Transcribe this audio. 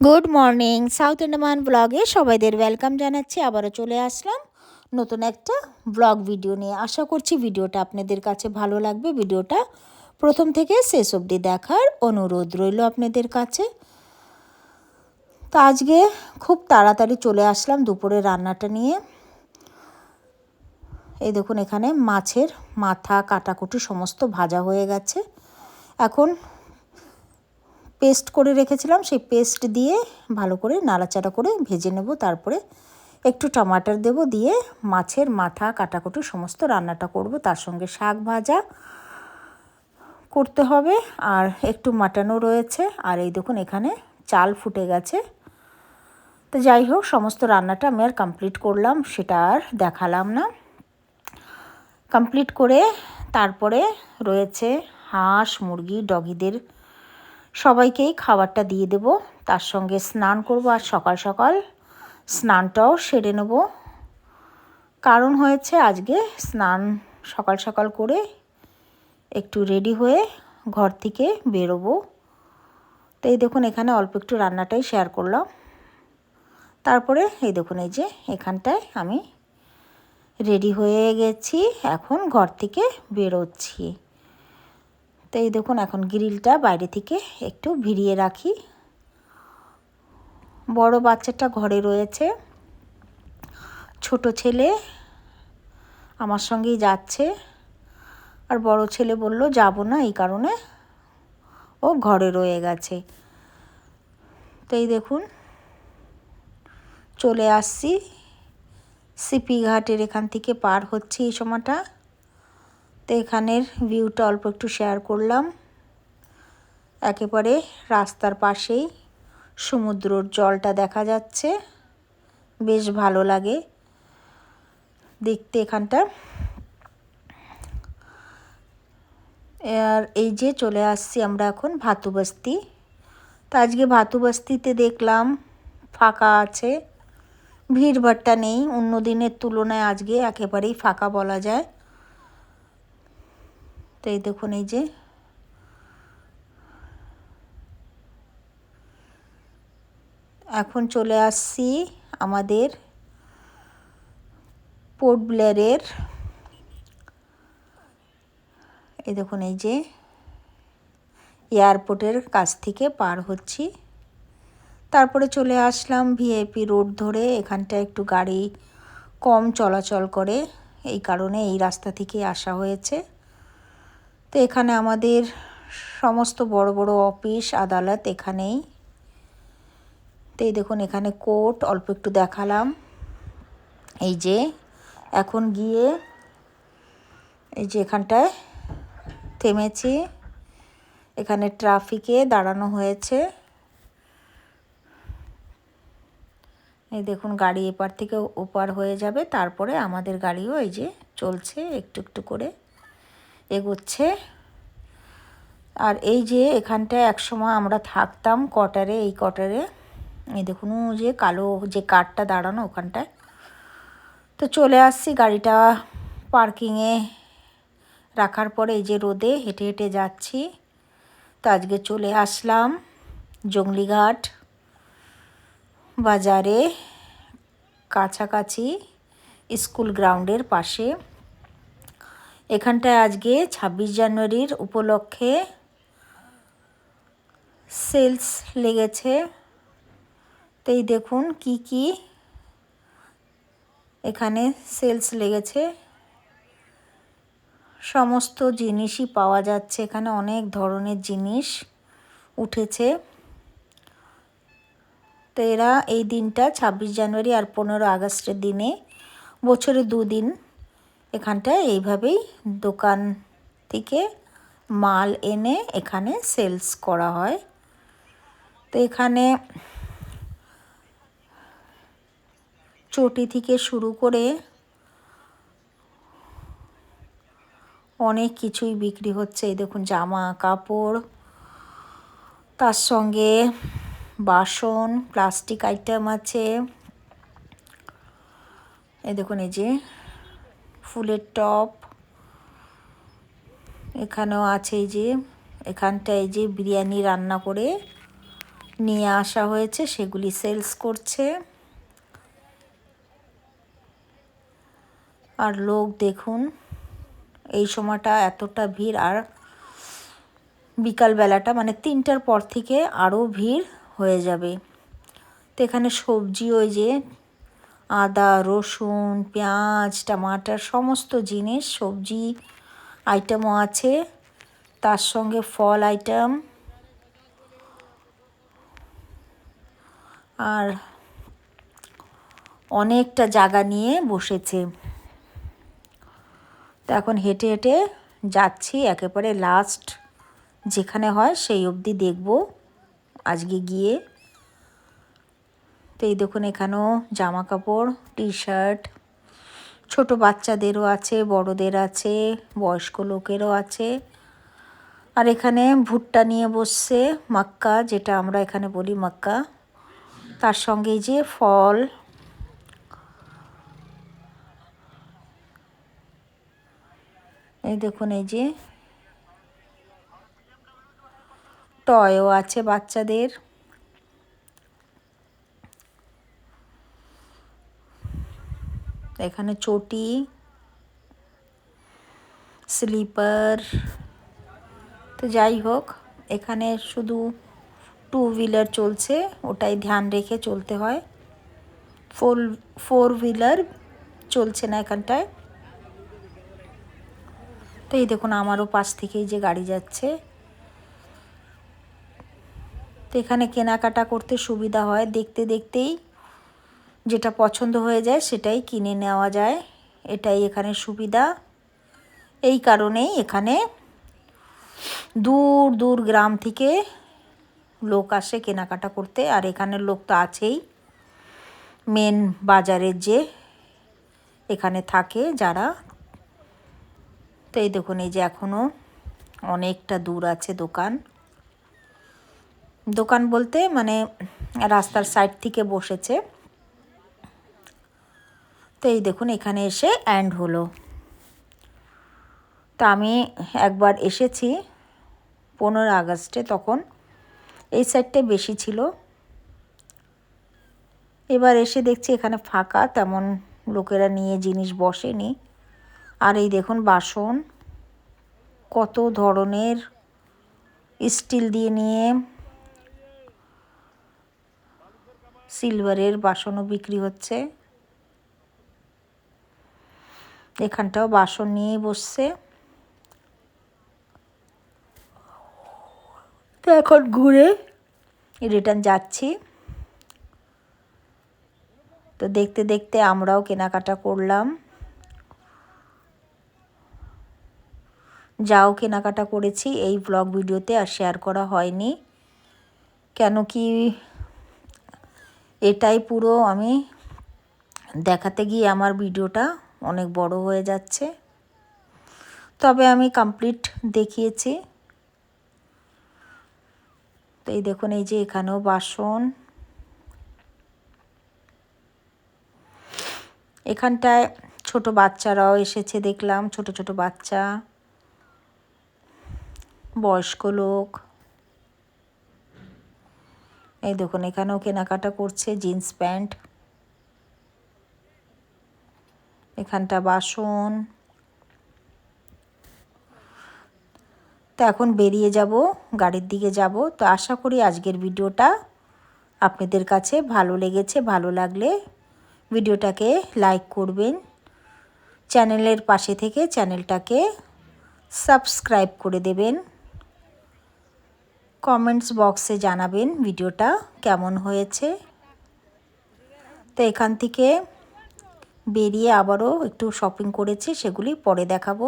Good morning south Andaman ব্লগে সবাইদের welcome জানাচ্ছি। আবারও চলে আসলাম নতুন একটা ব্লগ ভিডিও নিয়ে। আশা করছি ভিডিওটা আপনাদের কাছে ভালো লাগবে। ভিডিওটা প্রথম থেকে শেষ অবধি দেখার অনুরোধ রইল আপনাদের কাছে। তো আজকে খুব তাড়াতাড়ি চলে আসলাম দুপুরে রান্নাটা নিয়ে। এই দেখুন এখানে মাছের মাথা, কাটাকুটি সমস্ত ভাজা হয়ে গেছে। এখন পেস্ট করে রেখেছিলাম, সেই পেস্ট দিয়ে ভালো করে নাড়াচাড়া করে ভেজে নেব। তারপরে একটু টমাটার দেব দিয়ে মাছের মাথা, কাটাকুটি সমস্ত রান্নাটা করব। তার সঙ্গে শাক ভাজা করতে হবে। আর একটু মাটানো রয়েছে। আর এই দেখুন, এখানে চাল ফুটে গেছে। তো যাই হোক, সমস্ত রান্নাটা আমি আর কমপ্লিট করলাম, সেটা আর দেখালাম না। কমপ্লিট করে তারপরে রয়েছে হাঁস, মুরগি, ডগিদের সবাইকেই খাবারটা দিয়ে দেব। তার সঙ্গে স্নান করব আর সকাল সকাল স্নানটাও সেরে নেব। কারণ হয়েছে আজকে স্নান সকাল সকাল করে একটু রেডি হয়ে ঘর থেকে বেরোবো। তো এই দেখুন, এখানে অল্প একটু রান্নাটাই শেয়ার করলাম। তারপরে এই দেখুন, এই যে এখানটায় আমি রেডি হয়ে গেছি। এখন ঘর থেকে বেরোচ্ছি। তো এই দেখুন, এখন গ্রিলটা বাইরে থেকে একটু ভিড়িয়ে রাখি। বড় বাচ্চাটা ঘরে রয়েছে। ছোট ছেলে আমার সঙ্গেই যাচ্ছে। আর বড় ছেলে বলল, যাব না এই কারণে। ও ঘরে রয়ে গেছে। তো এই দেখুন, চলে আসছি। সিপি ঘাটের এখান থেকে পার হচ্ছে এই সময়টা। তো এখানের ভিউটা অল্প একটু শেয়ার করলাম। একেবারে রাস্তার পাশেই সমুদ্রর জলটা দেখা যাচ্ছে। বেশ ভালো লাগে দেখতে এখানটা। আর এই যে চলে আসছি আমরা এখন ভাতুবস্তি। তো আজকে ভাতুবস্তিতে দেখলাম ফাঁকা আছে ভিড়ভাট্টা নেই। অন্য দিনের তুলনায় আজকে একেবারেই ফাঁকা বলা যায়। তো এই দেখুন, এই যে। এখন চলে আসছি আমাদের পোর্ট ব্লেয়ারের এই দেখুন, এই যে এয়ারপোর্টের কাছ থেকে পার হচ্ছি। তারপরে চলে আসলাম ভিআইপি রোড ধরে, এখানটা একটু গাড়ি কম চলাচল করে, এই কারণে এই রাস্তা থেকে আসা হয়েছে। তো এখানে আমাদের সমস্ত বড় বড় অফিস, আদালত এখানেই। তো এই দেখুন, এখানে কোর্ট, অল্প একটু দেখালাম। এই যে, এখন গিয়ে এই যে এখানটায় থেমেছি। এখানে ট্রাফিকে দাঁড়ানো হয়েছে। এই দেখুন, গাড়ি এপার থেকে ওপার হয়ে যাবে। তারপরে আমাদের গাড়িও এই যে চলছে, একটু একটু করে। এগোচ্ছে। আর এই যে এখানটায় একসময় আমরা থাকতাম কটারে এই কটারে এই দেখুন যে কালো যে কারটা দাঁড়ানো ওখানটায়। তো চলে আসছি গাড়িটা পার্কিংয়ে রাখার পরে এই যে রোদে হেঁটে হেঁটে যাচ্ছি। তো আজকে চলে আসলাম জঙ্গলিঘাট বাজারে, কাছাকাছি স্কুল গ্রাউন্ডের পাশে। এখানটায় আজকে ছাব্বিশ জানুয়ারির উপলক্ষে সেলস লেগেছে। তো এই দেখুন কি কি এখানে সেলস লেগেছে। সমস্ত জিনিসই পাওয়া যাচ্ছে। এখানে অনেক ধরনের জিনিস উঠেছে। তো এরা এই দিনটা ছাব্বিশ জানুয়ারি আর পনেরো আগস্টের দিনে, বছরে দুদিন এখানটায় এইভাবেই দোকান থেকে মাল এনে এখানে সেলস করা হয়। তো এখানে চটি থেকে শুরু করে অনেক কিছুই বিক্রি হচ্ছে। এই দেখুন, জামা, কাপড়, তার সঙ্গে বাসন, প্লাস্টিক আইটেম আছে। এই দেখুন, এই যে ফুলের টপ। এখানেও আছে এই যে, এখানটায় যে বিরিয়ানি রান্না করে নিয়ে আসা হয়েছে, সেগুলি সেলস করছে। আর লোক দেখুন, এই সময়টা এতটা ভিড়, আর বিকালবেলাটা মানে তিনটার পর থেকে আরও ভিড় হয়ে যাবে। তো এখানে সবজি ওই যে আদা, রসুন, পেঁয়াজ, টমাটার সমস্ত জিনিস, সবজি আইটেমও আছে। তার সঙ্গে ফল আইটেম আর অনেকটা জায়গা নিয়ে বসেছে। তো এখন হেঁটে হেঁটে যাচ্ছি, একেবারে লাস্ট যেখানে হয় সেই অবধি দেখব। আজকে গিয়ে তো এই দেখুন এখানেও জামা কাপড় টি শার্ট ছোটো বাচ্চাদেরও আছে, বড়দের আছে, বয়স্ক লোকেরও আছে। আর এখানে ভুট্টা নিয়ে বসছে, মাক্কা, যেটা আমরা এখানে বলি মাক্কা। তার সঙ্গে যে ফল। এই দেখুন এই যে টয়ও আছে বাচ্চাদের। এখানে চটি, স্লিপার, তো যাই হোক, এখানে শুধু টু হুইলার চলছে, ওটাই ধ্যান রেখে চলতে হয়। ফোর ফোর হুইলার চলছে না এখানটায়। তো এই দেখুন, আমারও পাশ থেকেই যে গাড়ি যাচ্ছে। তো এখানে কেনাকাটা করতে সুবিধা হয়, দেখতে দেখতেই যেটা পছন্দ হয়ে যায় সেটাই কিনে নেওয়া যায়। এটাই এখানে সুবিধা। এই কারণেই এখানে দূর দূর গ্রাম থেকে লোক আসে কেনাকাটা করতে। আর এখানের লোক তো আছেই। মেন বাজারের যে এখানে থাকে যারা। তো এই দেখুন, এই যে এখনও অনেকটা দূর আছে দোকান। দোকান বলতে মানে রাস্তার সাইড থেকে বসেছে। তো এই দেখুন, এখানে এসে অ্যান্ড হলো। তা আমি একবার এসেছি পনেরো আগস্টে, তখন এই সাইডটা বেশি ছিল। এবার এসে দেখছি এখানে ফাঁকা, তেমন লোকেরা নিয়ে জিনিস বসেনি। আর এই দেখুন, বাসন কত ধরনের স্টিল দিয়ে নিয়ে সিলভারের বাসনও বিক্রি হচ্ছে। এখানটাও বাসন নিয়েই বসছে। তো এখন ঘুরে রিটার্ন যাচ্ছি। তো দেখতে দেখতে আমরাও কেনাকাটা করলাম। যাও কেনাকাটা করেছি, এই ব্লগ ভিডিওতে আর শেয়ার করা হয়নি। কেন কি এটাই পুরো আমি দেখাতে গিয়ে আমার ভিডিওটা অনেক বড় হয়ে যাচ্ছে। তবে আমি কমপ্লিট দেখিয়েছি। তো এই দেখুন, এই যে এখানেও বাসন। এখানটায় ছোট বাচ্চারাও এসেছে দেখলাম, ছোট ছোট বাচ্চা, বয়স্ক লোক। এই দেখুন, এখানেও কেনাকাটা করছে, জিন্স প্যান্ট। এখানটা বাসন। তো এখন বেরিয়ে যাব, গাড়ির দিকে যাব। তো আশা করি আজকের ভিডিওটা আপনাদের কাছে ভালো লেগেছে, ভালো লাগলে ভিডিওটাকে লাইক করবেন। চ্যানেলের পাশে থেকে চ্যানেলটাকে সাবস্ক্রাইব করে দেবেন। কমেন্টস বক্সে জানাবেন ভিডিওটা কেমন হয়েছে। তো এখান থেকে বেরিয়ে আবারও একটু শপিং করেছি সেগুলি পরে দেখাবো।